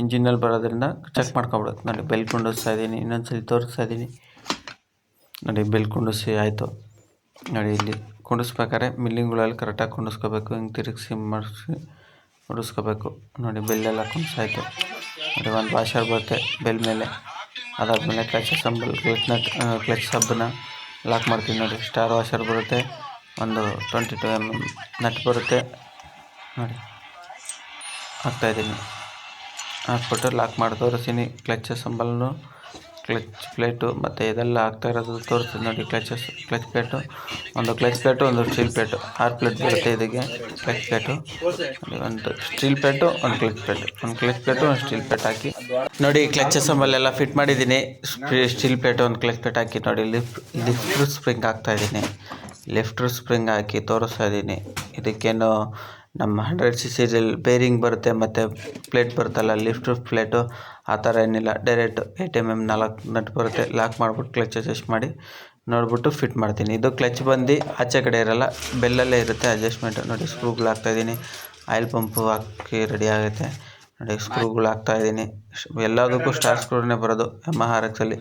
ಇಂಜಿನಲ್ಲಿ ಬರೋದ್ರಿಂದ ಚೆಕ್ ಮಾಡ್ಕೊಬಿಡೋದು ನೋಡಿ ಬೆಲ್ ಕುಂಡಿಸ್ತಾ ಇದ್ದೀನಿ ಇನ್ನೊಂದ್ಸಲಿ ತೋರಿಸ್ತಾ ಇದ್ದೀನಿ ನೋಡಿ ಬೆಲ್ ಕುಂಡಿಸಿ, ಆಯಿತು. ನೋಡಿ, ಇಲ್ಲಿ ಕುಂಡಿಸ್ಬೇಕಾದ್ರೆ ಮಿಲ್ಲಿಂಗ್ಗಳಲ್ಲಿ ಕರೆಕ್ಟಾಗಿ ಕುಂಡಿಸ್ಕೋಬೇಕು. ಹಿಂಗೆ ತಿರುಗಿಸಿ ಮಾಡಿಸಿ ಕುಡಿಸ್ಕೋಬೇಕು ನೋಡಿ ಬೆಲ್ಲೆಲ್ಲ ಕುಂಡಿಸಾಯ್ತು ನೋಡಿ, ಒಂದು ವಾಷರ್ ಬರುತ್ತೆ ಬೆಲ್ ಮೇಲೆ. ಅದಾದಮೇಲೆ ಕ್ಲಚ್ ಸಂಬಲ್ ಕ್ಲಚ್ನ ಕ್ಲಚ್ ಸಬ್ಬನ್ನ ಲಾಕ್ ಮಾಡ್ತೀನಿ ನೋಡಿ. ಸ್ಟಾರ್ ವಾಷರ್ ಬರುತ್ತೆ. ಒಂದು twenty two M M nut ಬರುತ್ತೆ. ನೋಡಿ ಹಾಕ್ತಾಯಿದ್ದೀನಿ ಹಾಕ್ಬಿಟ್ಟು ಲಾಕ್ ಮಾಡಿ ತೋರಿಸ್ತೀನಿ ಕ್ಲಚ್ ಸಂಬಲ್ನು ಕ್ಲಚ್ ಪ್ಲೇಟು ಮತ್ತು ಇದೆಲ್ಲ ಹಾಕ್ತಾ ಇರೋದು ತೋರಿಸ್ತೀನಿ ನೋಡಿ ಕ್ಲಚಸ್ ಕ್ಲಚ್ ಪ್ಲೇಟು ಒಂದು ಕ್ಲಚ್ ಪ್ಲೇಟು ಒಂದು ಸ್ಟೀಲ್ ಪ್ಲೇಟು ಆರು ಪ್ಲೇಟ್ ಬರುತ್ತೆ ಇದಕ್ಕೆ ಕ್ಲಚ್ ಪ್ಲೇಟು ಒಂದು ಸ್ಟೀಲ್ ಪ್ಲೇಟು ಒಂದು ಕ್ಲಚ್ ಪ್ಲೇಟು ಒಂದು ಕ್ಲಚ್ ಪ್ಲೇಟು ಒಂದು ಸ್ಟೀಲ್ ಪ್ಲೇಟ್ ಹಾಕಿ. ನೋಡಿ ಕ್ಲಚಸ್ ಅಂಬಲ್ಲೆಲ್ಲ ಫಿಟ್ ಮಾಡಿದ್ದೀನಿ. ಸ್ಟೀಲ್ ಪ್ಲೇಟ್ ಒಂದು ಕ್ಲಚ್ ಪ್ಲೇಟ್ ಹಾಕಿ. ನೋಡಿ ಲಿಫ್ಟ್ ಲಿಫ್ಟ್ ಸ್ಪ್ರಿಂಗ್ ಹಾಕ್ತಾ ಇದ್ದೀನಿ. ಸ್ಪ್ರಿಂಗ್ ಹಾಕಿ ತೋರಿಸ್ತಾ ಇದ್ದೀನಿ. ಇದಕ್ಕೇನು ನಮ್ಮ ಹಂಡ್ರೆಡ್ ಸಿ ಸಿಲಿ ಬೇರಿಂಗ್ ಬರುತ್ತೆ, ಮತ್ತು ಪ್ಲೇಟ್ ಬರುತ್ತಲ್ಲ ಲಿಫ್ಟ್ ಪ್ಲೇಟು ಆ ಥರ ಏನಿಲ್ಲ. ಡೈರೆಕ್ಟ್ ಏಟ್ ಎಂ ಎಂ ನಾಲ್ಕು ನಟ್ ಬರುತ್ತೆ. ಲಾಕ್ ಮಾಡಿಬಿಟ್ಟು ಕ್ಲಚ್ ಅಡ್ಜಸ್ಟ್ ಮಾಡಿ ನೋಡಿಬಿಟ್ಟು ಫಿಟ್ ಮಾಡ್ತೀನಿ. ಇದು ಕ್ಲಚ್ ಬಂದು ಆಚೆ ಕಡೆ ಇರಲ್ಲ, ಬೆಲ್ಲಲ್ಲೇ ಇರುತ್ತೆ. ಅಡ್ಜಸ್ಟ್ಮೆಂಟು ನೋಡಿ ಸ್ಕ್ರೂಗಳು ಹಾಕ್ತಾಯಿದ್ದೀನಿ ಆಯಿಲ್ ಪಂಪು ಹಾಕಿ ರೆಡಿ ಆಗುತ್ತೆ. ನೋಡಿ ಸ್ಕ್ರೂಗಳು ಹಾಕ್ತಾಯಿದ್ದೀನಿ ಎಲ್ಲದಕ್ಕೂ ಸ್ಟಾರ್ ಸ್ಕ್ರೂನೇ ಬರೋದು ಎಂ ಆರ್ ಎಕ್ಸಲ್ಲಿ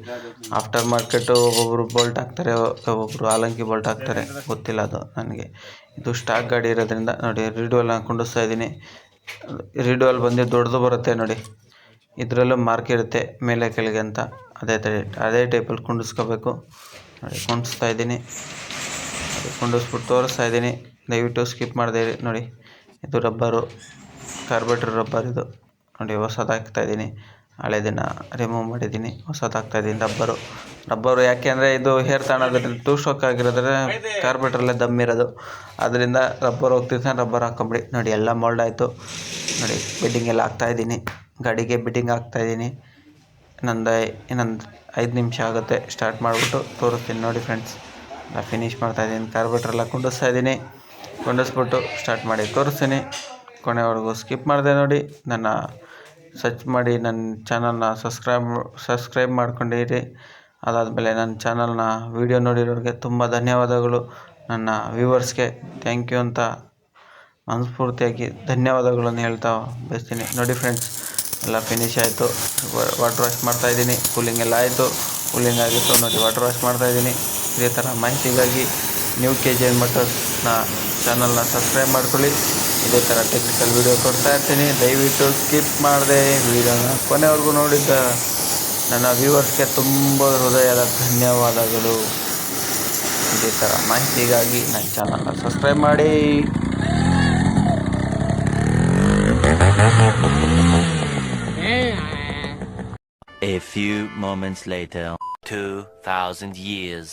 ಆಫ್ಟರ್ ಮಾರ್ಕೆಟು ಒಬ್ಬೊಬ್ಬರು ಬೋಲ್ಟ್ ಹಾಕ್ತಾರೆ ಒಬ್ಬೊಬ್ಬರು ಆಲಂಕಿ ಬೋಲ್ಟ್ ಹಾಕ್ತಾರೆ. ಗೊತ್ತಿಲ್ಲ ಅದು ನನಗೆ. ಇದು ಸ್ಟಾಕ್ ಗಾಡಿ ಇರೋದ್ರಿಂದ ನೋಡಿ ರೀಡುವಲ್ ಕುಂಡಿಸ್ತಾ ಇದ್ದೀನಿ ರೀಡುವಲ್ ಬಂದು ದೊಡ್ಡದು ಬರುತ್ತೆ ನೋಡಿ. ಇದರಲ್ಲೂ ಮಾರ್ಕ್ ಇರುತ್ತೆ ಮೇಲೆ ಕೆಳಗೆ ಅಂತ. ಅದೇ ಥರ ಅದೇ ಟೈಪಲ್ಲಿ ಕುಂಡಿಸ್ಕೋಬೇಕು. ನೋಡಿ, ಕುಂಡಿಸ್ತಾ ಇದ್ದೀನಿ ಕುಂಡಿಸ್ಬಿಟ್ಟು ತೋರಿಸ್ತಾ ಇದ್ದೀನಿ ದಯವಿಟ್ಟು ಸ್ಕಿಪ್ ಮಾಡಿದೆ ನೋಡಿ, ಇದು ರಬ್ಬರು ಕಾರ್ಬೇಟ್ರ್ ರಬ್ಬರ್ ಇದು. ನೋಡಿ ಹೊಸದು ಹಾಕ್ತಾ ಇದ್ದೀನಿ ಹಳೆದನ್ನು ರಿಮೂವ್ ಮಾಡಿದ್ದೀನಿ. ಹೊಸದು ಹಾಕ್ತಾ ಇದ್ದೀನಿ. ರಬ್ಬರು ರಬ್ಬರು ಯಾಕೆ ಅಂದರೆ ಇದು ಹೇರ್ ತಗೊಳೋದ್ರಿಂದ ಟೂ ಸ್ಟ್ರೋಕ್ ಆಗಿರೋದ್ರೆ ಕಾರ್ಬೇಟ್ರಲ್ಲೇ ದಮ್ ಇರೋದು. ಅದರಿಂದ ರಬ್ಬರ್ ಹೋಗ್ತಿರ್ತಾನೆ ರಬ್ಬರ್ ಹಾಕೊಂಬಿಡಿ. ನೋಡಿ ಎಲ್ಲ ಮೋಲ್ಡ್ ಆಯಿತು. ನೋಡಿ ಬಿಡ್ಡಿಂಗ್ ಎಲ್ಲ ಹಾಕ್ತಾಯಿದ್ದೀನಿ ಗಾಡಿಗೆ ಬೆಡ್ಡಿಂಗ್ ಹಾಕ್ತಾಯಿದ್ದೀನಿ ಇನ್ನೊಂದು ಇನ್ನೊಂದು ಐದು ನಿಮಿಷ ಆಗುತ್ತೆ. ಸ್ಟಾರ್ಟ್ ಮಾಡಿಬಿಟ್ಟು ತೋರಿಸ್ತೀನಿ ನೋಡಿ ಫ್ರೆಂಡ್ಸ್ ಎಲ್ಲ ಫಿನಿಷ್ ಮಾಡ್ತಾಯಿದ್ದೀನಿ ಕಾರ್ಬೆಟ್ರೆಲ್ಲ ಕುಂಡಿಸ್ತಾ ಇದ್ದೀನಿ. ಕುಂಡಿಸ್ಬಿಟ್ಟು ಸ್ಟಾರ್ಟ್ ಮಾಡಿ ತೋರಿಸ್ತೀನಿ. ಕೊನೆವರೆಗೂ ಸ್ಕಿಪ್ ಮಾಡಿದೆ ನೋಡಿ. ನನ್ನ ಸರ್ಚ್ ಮಾಡಿ ನನ್ನ ಚಾನಲ್ನ ಸಬ್ಸ್ಕ್ರೈಬ್ ಸಬ್ಸ್ಕ್ರೈಬ್ ಮಾಡ್ಕೊಂಡಿರಿ. ಅದಾದಮೇಲೆ ನನ್ನ ಚಾನಲ್ನ ವೀಡಿಯೋ ನೋಡಿರೋರಿಗೆ ತುಂಬ ಧನ್ಯವಾದಗಳು. ನನ್ನ ವ್ಯೂವರ್ಸ್ಗೆ ಥ್ಯಾಂಕ್ ಯು ಅಂತ ಮನಸ್ಫೂರ್ತಿಯಾಗಿ ಧನ್ಯವಾದಗಳನ್ನು ಹೇಳ್ತಾ ಬಯಸ್ತೀನಿ. ನೋಡಿ ಫ್ರೆಂಡ್ಸ್ ಎಲ್ಲ ಫಿನಿಶ್ ಆಯಿತು. ವಾಟರ್ ವಾಶ್ ಮಾಡ್ತಾಯಿದ್ದೀನಿ ಕೂಲಿಂಗ್ ಎಲ್ಲ ಆಯಿತು. ಕೂಲಿಂಗ್ ಆಗಿತ್ತು. ನೋಡಿ ವಾಟರ್ ವಾಶ್ ಮಾಡ್ತಾಯಿದ್ದೀನಿ ಇದೇ ಥರ ಮಾಹಿತಿಗಾಗಿ ನ್ಯೂ ಕೆ ಜಿ ಎನ್ ಮಟರ್ಸ್ನ ಚಾನಲ್ನ ಸಬ್ಸ್ಕ್ರೈಬ್ ಮಾಡ್ಕೊಳ್ಳಿ. ಇದೇ ಥರ ಟೆಕ್ನಿಕಲ್ ವೀಡಿಯೋ ಕೊಡ್ತಾ ಇರ್ತೀನಿ. ದಯವಿಟ್ಟು ಸ್ಕಿಪ್ ಮಾಡಿದೆ ವೀಡಿಯೋನ ಕೊನೆವರೆಗೂ ನೋಡಿದ್ದ ನನ್ನ ವ್ಯೂವರ್ಸ್ಗೆ ತುಂಬ ಹೃದಯದ ಧನ್ಯವಾದಗಳು. ಇದೇ ಥರ ಮಾಹಿತಿಗಾಗಿ ನನ್ನ ಚಾನಲ್ನ ಸಬ್ಸ್ಕ್ರೈಬ್ ಮಾಡಿ. A few moments later, 2,000 years.